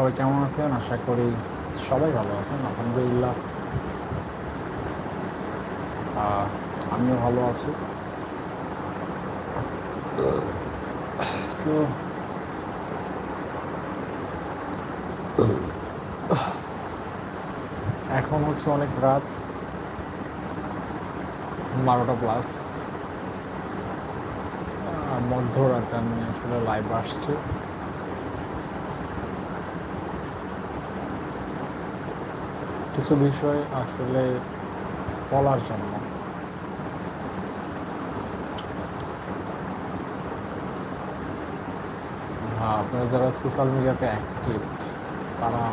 সবাই কেমন আছেন? আশা করি সবাই ভালো আছেন, আলহামদুলিল্লাহ। আমিও ভালো আছি। তো, এখন হচ্ছে অনেক রাত, বারোটা প্লাস মধ্যরাতে আমি আসলে লাইভ আসছি। কিছু বিষয় আসলে বলার জন্য। হ্যাঁ আপনারা যারা সোশ্যাল মিডিয়াতে অ্যাক্টিভ তারা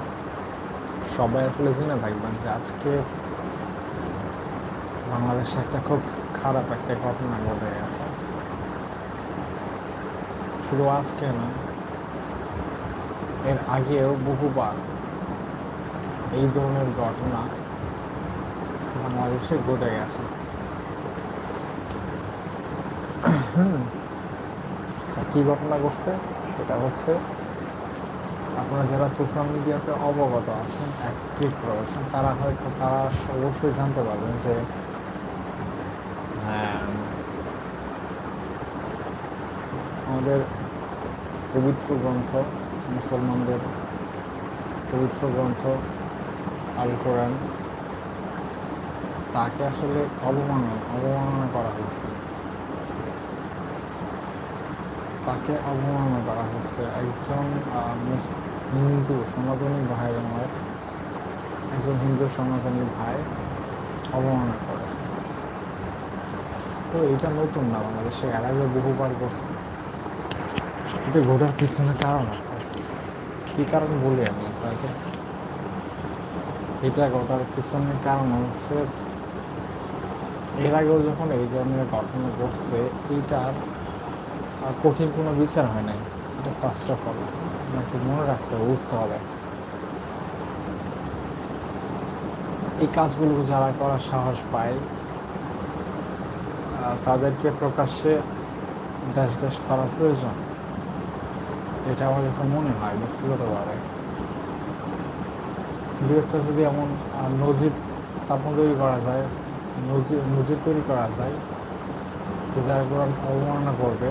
সবাই আসলে জেনে থাকবেন যে আজকে বাংলাদেশে একটা খুব খারাপ একটা ঘটনা ঘটে গেছে। শুধু আজকে না এর আগেও বহুবার এই ধরনের ঘটনা বাংলাদেশে ঘটে গেছে। আচ্ছা কী ঘটনা ঘটছে সেটা হচ্ছে আপনারা যারা সোশ্যাল মিডিয়াতে অবগত আছেন অ্যাক্টিভ রয়েছেন, তারা হয়তো, তারা অবশ্যই জানতে পারবেন যে আমাদের পবিত্র গ্রন্থ, মুসলমানদের পবিত্র গ্রন্থ আল কোরআন তাকে আসলে অবমাননা অবমাননা করা হয়েছে। তাকে অবমাননা করা হয়েছে একজন হিন্দু সনাতনী ভাই আমার একজন হিন্দু সনাতনী ভাই অবমাননা করেছে। তো এটা নতুন না বাংলাদেশে, এর আগে বহুবার করছে। এটা ঘটার পিছনে কারণ আছে। কি কারণ বলি আমি আপনাকে? এটা ঘটার পিছনে কারণ হচ্ছে এর আগেও যখন এই ধরনের ঘটনা ঘটছে এইটার কঠিন কোনো বিচার হয় নাই। এটা ফার্স্ট অফ অল আপনাকে মনে রাখতে হবে, বুঝতে হবে। এই কাজগুলো যারা করার সাহস পায় তাদেরকে প্রকাশ্যে ড্যাশ ড্যাশ করা প্রয়োজন। এটা আমার কাছে মনে হয় ব্যক্তিগতভাবে। দু একটা যদি এমন নজির স্থাপন তৈরি করা যায়, নজির তৈরি করা যায়, যে যারা কোরআন অবমাননা করবে,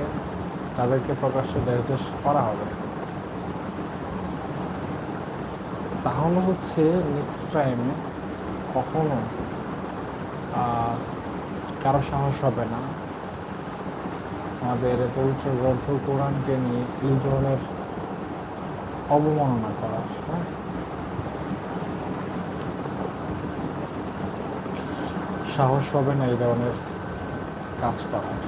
তাদেরকে প্রকাশ্যে নির্দেশ করা হবে। তাহলে হচ্ছে নেক্সট টাইমে কখনো কারও সাহস হবে না। আমাদের পবিত্র গ্রন্থ কোরআনকে নিয়ে এই ধরনের অবমাননা করা হ্যাঁ? সাহস হবে না এই ধরনের কাজ করার।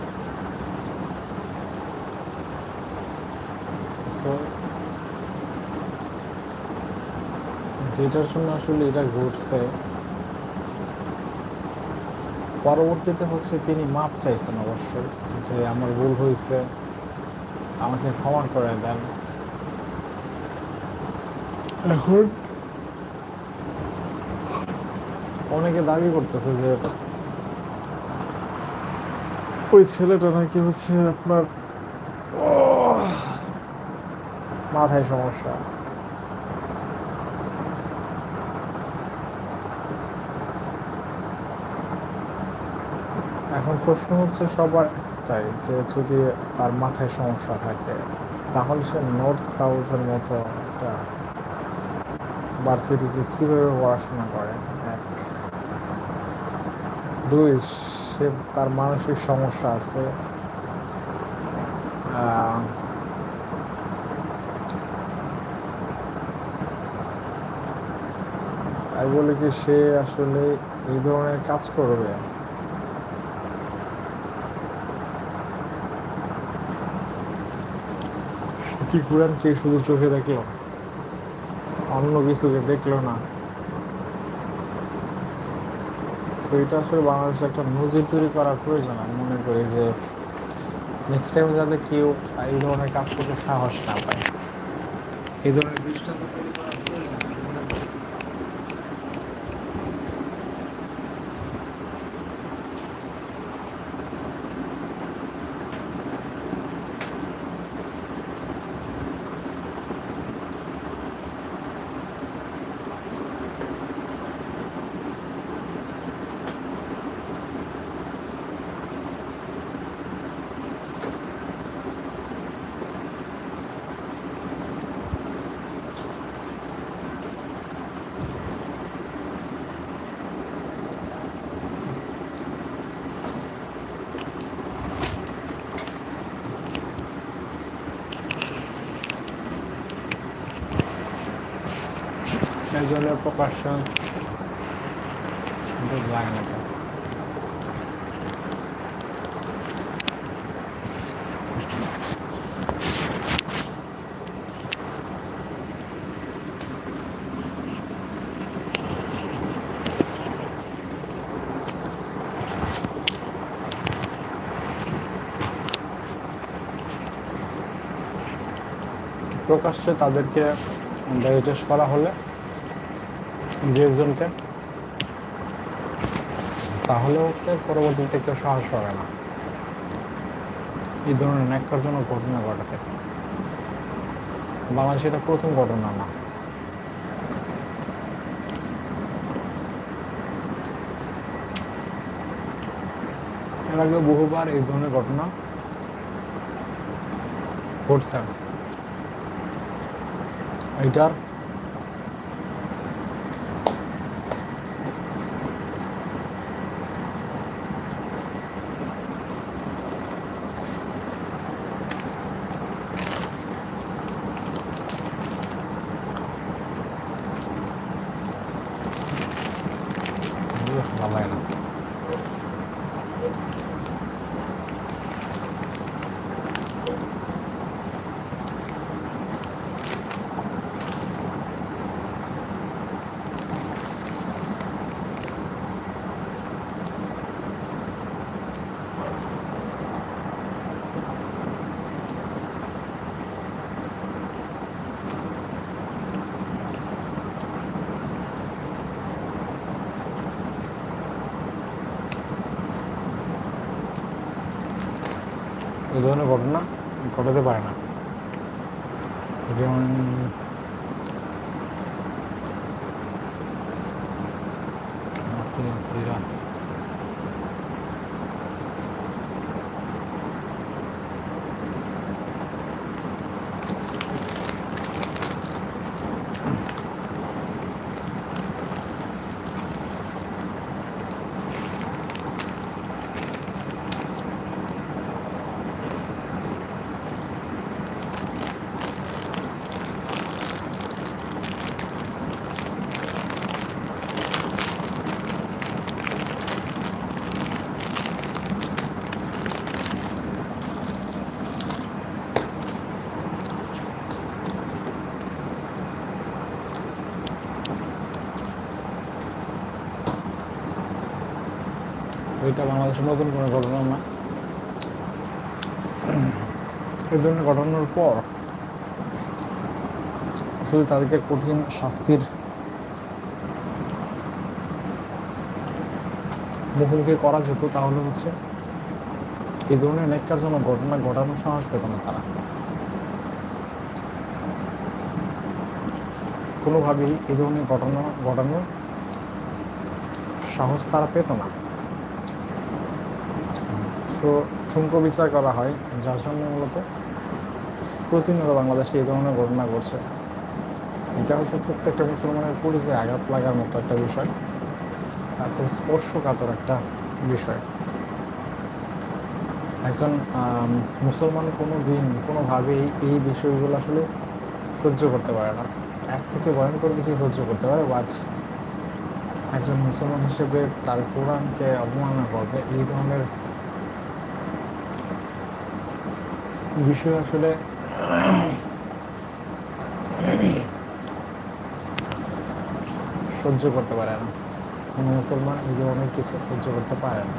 যেটার জন্য আসলে এটা ঘটছে, পরবর্তীতে হচ্ছে তিনি মাপ চাইছেন অবশ্যই যে আমার ভুল হয়েছে, আমাকে ক্ষমা করে দেন। এখন অনেকে দাবি করতেছে যে ওই ছেলেটা নাকি হচ্ছে আপনার মাথায় সমস্যা। এখন প্রশ্ন হচ্ছে সবার তাই যে যদি তার মাথায় সমস্যা থাকে, তাহলে সে নর্থ সাউথের মতো একটা ভার্সিটিতে কীভাবে পড়াশোনা করে? এক। দুই, সে তার মানসিক সমস্যা আছে। তাই বলে কি সে আসলে এই ধরনের কাজ করবে? কি কোরআন কে শুধু চোখে দেখল? অন্য কিছুকে দেখল না। এটা আসলে বাংলাদেশে একটা নজির তৈরি করার প্রয়োজন আমি মনে করি যে নেক্সট টাইম যাতে কেউ এই ধরনের কাজ করতে সাহস না পায়। এই ধরনের দৃষ্টান্ত তৈরি করার একজনের প্রকাশন লাগে না প্রকাশ্যে তাদেরকে ব্যারিটেস্ট করা হলে দু একজনকে, তাহলে হচ্ছে পরবর্তীতে কেউ সাহস পাবে না। এই ধরনের ন্যাক্কারজনক ঘটনা ঘটাতে। বাংলাদেশে এটা প্রথম ঘটনা না। এর আগে বহুবার এই ধরনের ঘটনা ঘটছে। এইটার ভালো লাগে না এই ধরনের ঘটনা ঘটাতে পারে না যেমন সিরা সেটা বাংলাদেশের নতুন কোনো ঘটনা না। এই ধরনের ঘটনার পর আসলে তাদেরকে কঠিন শাস্তির মুখোমুখি করা যেত, তাহলে হচ্ছে এই ধরনের অনেক ন্যাক্কারজনক ঘটনা ঘটানোর সাহস পেত না তারা। কোনোভাবেই এই ধরনের ঘটনা ঘটানোর সাহস তারা পেত না। সো ঠুনকো বিচার করা হয় যার জন্য মূলত। প্রতিনিয়ত বাংলাদেশে এই ধরনের ঘটনা ঘটছে। এটা হচ্ছে প্রত্যেকটা মুসলমানের পরিচয়ে আঘাত লাগার মতো একটা বিষয়, আর খুব স্পর্শকাতর একটা বিষয়। একজন মুসলমান কোনো দিন কোনোভাবেই এই বিষয়গুলো আসলে সহ্য করতে পারে না। এর থেকে ভয়ঙ্কর কিছু সহ্য করতে পারে বাট একজন মুসলমান হিসেবে তার কোরআনকে অবমাননা করবে, এই ধরনের বিষয় আসলে সহ্য করতে পারে না। কোনো মুসলমান এই ধরনের কিছু সহ্য করতে পারে না।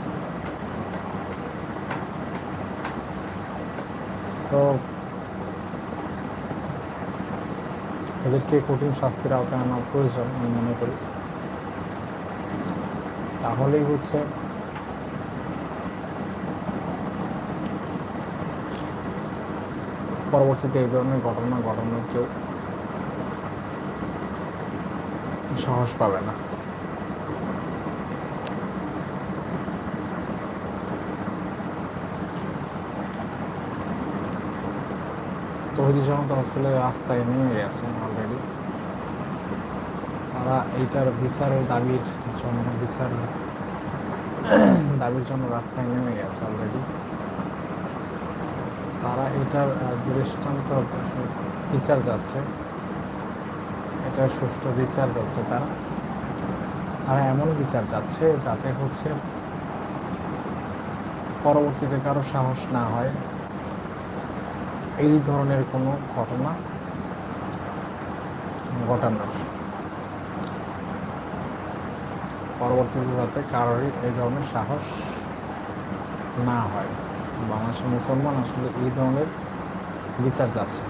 সো এদেরকে কঠিন শাস্তির আওতায় আনা প্রয়োজন আমি মনে করি। তাহলেই হচ্ছে পরবর্তীতে এই ধরনের ঘটনা ঘটানোর কেউ সাহস পাবে না। তৈরি জনতা আসলে রাস্তায় নেমে গেছে অলরেডি তারা এইটার বিচারের দাবির জন্য বিচার দাবির জন্য রাস্তায় নেমে গেছে অলরেডি তারা এটার দৃষ্টান্ত বিচার যাচ্ছে এটা সুষ্ঠু বিচার যাচ্ছে তারা। তারা এমন বিচার যাচ্ছে যাতে হচ্ছে পরবর্তীতে কারও সাহস না হয়। এই ধরনের কোনো ঘটনা ঘটানোর। পরবর্তীতে যাতে কারোরই এই ধরনের সাহস না হয়। বাংলাদেশের মুসলমান আসলে এই ধরনের বিচার যাচ্ছে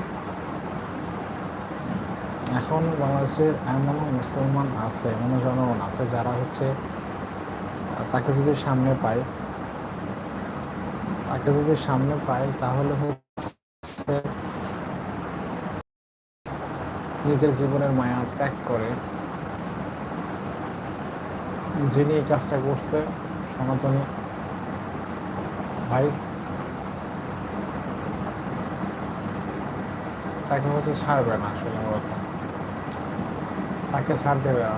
এখন বাংলাদেশের এমনও মুসলমান আছে, এমনও জনগণ আছে যারা হচ্ছে, তাকে যদি সামনে পায়, তাকে যদি সামনে পায় তাহলে হচ্ছে নিজের জীবনের মায়া ত্যাগ করে যিনি এই কাজটা করছে, সনাতনী ভাই তাকে হচ্ছে ছাড়বে না আসলে তাকে ছাড় দেবে না।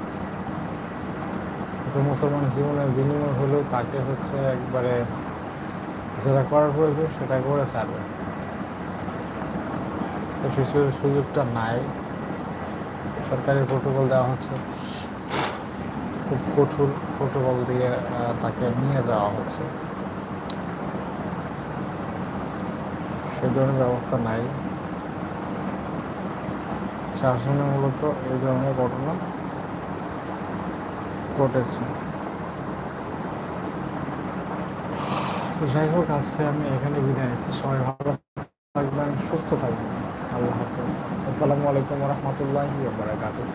মুসলমান জীবনের বিনিময় হলেও তাকে হচ্ছে একবারে যেটা করার প্রয়োজন, সেটা করে ছাড়বে। তো শিশুর সুযোগটা নাই। সরকারি প্রোটোকল দেওয়া হচ্ছে। খুব কঠোর প্রোটোকল দিয়ে তাকে নিয়ে যাওয়া হচ্ছে। সে ধরনের ব্যবস্থা নাই। শাসনে মূলত এই ধরনের ঘটনা ঘটেছে। তো যাই হোক, আজকে আমি এখানে বিদায় নিচ্ছি। সবাই ভালো থাকবেন, সুস্থ থাকবেন। আল্লাহ হাফেজ। আসসালামু আলাইকুম রহমতুল্লাহ বারাকাতুহ।